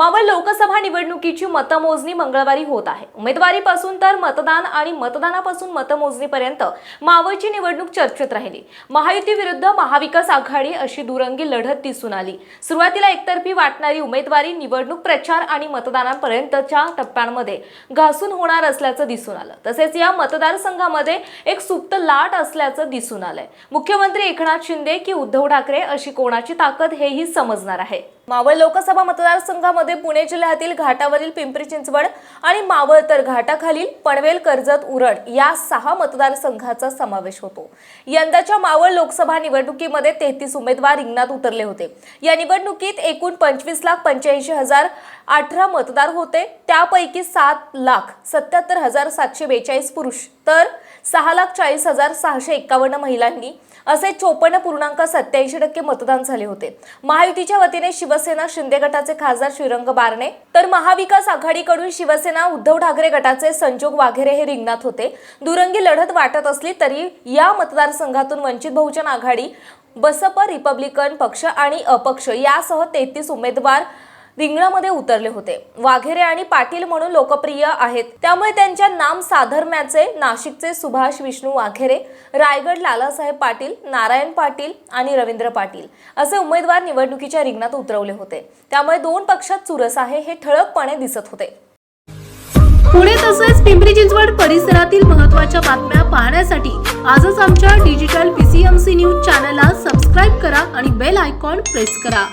मावळ लोकसभा निवडणुकीची मतमोजणी मंगळवारी होत आहे. उमेदवारीपासून तर मतदान आणि मतदानापासून मतमोजणीपर्यंत मावळची निवडणूक चर्चेत राहिली. महायुती विरुद्ध महाविकास आघाडी अशी दुरंगी लढत दिसून आली. सुरुवातीला एकतर्फी वाटणारी उमेदवारी निवडणूक प्रचार आणि मतदानापर्यंतच्या टप्प्यांमध्ये घासून होणार असल्याचं दिसून आलं. तसेच या मतदारसंघामध्ये एक सुप्त लाट असल्याचं दिसून आलंय. मुख्यमंत्री एकनाथ शिंदे की उद्धव ठाकरे अशी कोणाची ताकद हेही समजणार आहे. मावळ लोकसभा मतदारसंघामध्ये पुणे जिल्ह्यातील घाटावरील पिंपरी चिंचवड आणि मावळ तर घाटाखालील पनवेल कर्जत उरण या सहा मतदारसंघाचा समावेश होतो. यंदाच्या मावळ लोकसभा निवडणुकीमध्ये तेहतीस उमेदवार रिंगणात उतरले होते. या निवडणुकीत एकूण पंचवीस लाख पंच्याऐंशी हजार अठरा मतदार होते. त्यापैकी सात लाख सत्याहत्तर हजार सातशे बेचाळीस पुरुष तर सहा लाख चाळीस हजार सहाशे एक्कावन्न महिलांनी असे चोपन्न पूर्णांक सत्याऐंशी टक्के मतदान झाले होते. महायुतीच्या वतीने शिवसेना शिंदे गटाचे खासदार श्रीरंग बारणे तर महाविकास आघाडीकडून शिवसेना उद्धव ठाकरे गटाचे संजोग वाघेरे हे रिंगणात होते. दुरंगी लढत वाटत असली तरी या मतदारसंघातून वंचित बहुजन आघाडी बसप रिपब्लिकन पक्ष आणि अपक्ष यासह तेहतीस उमेदवार रिंगणामध्ये उतरले होते. वाघेरे आणि पाटील म्हणून लोकप्रिय आहेत. त्यामुळे त्यांच्या नाम साधर्म्याचे नाशिकचे सुभाष विष्णू वाघेरे रायगड लालासाहेब पाटील नारायण पाटील आणि रवींद्र पाटील असे उमेदवार निवडणुकीच्या रिंगणात उतरवले होते. त्यामुळे दोन पक्षात चुरस आहे हे ठळकपणे दिसत होते. पुणे तसेच पिंपरी चिंचवड परिसरातील महत्त्वाच्या बातम्या पाहण्यासाठी आजच आमच्या डिजिटल पीसीएमसी न्यूज चॅनलला सबस्क्राईब करा आणि बेल आयकॉन प्रेस करा.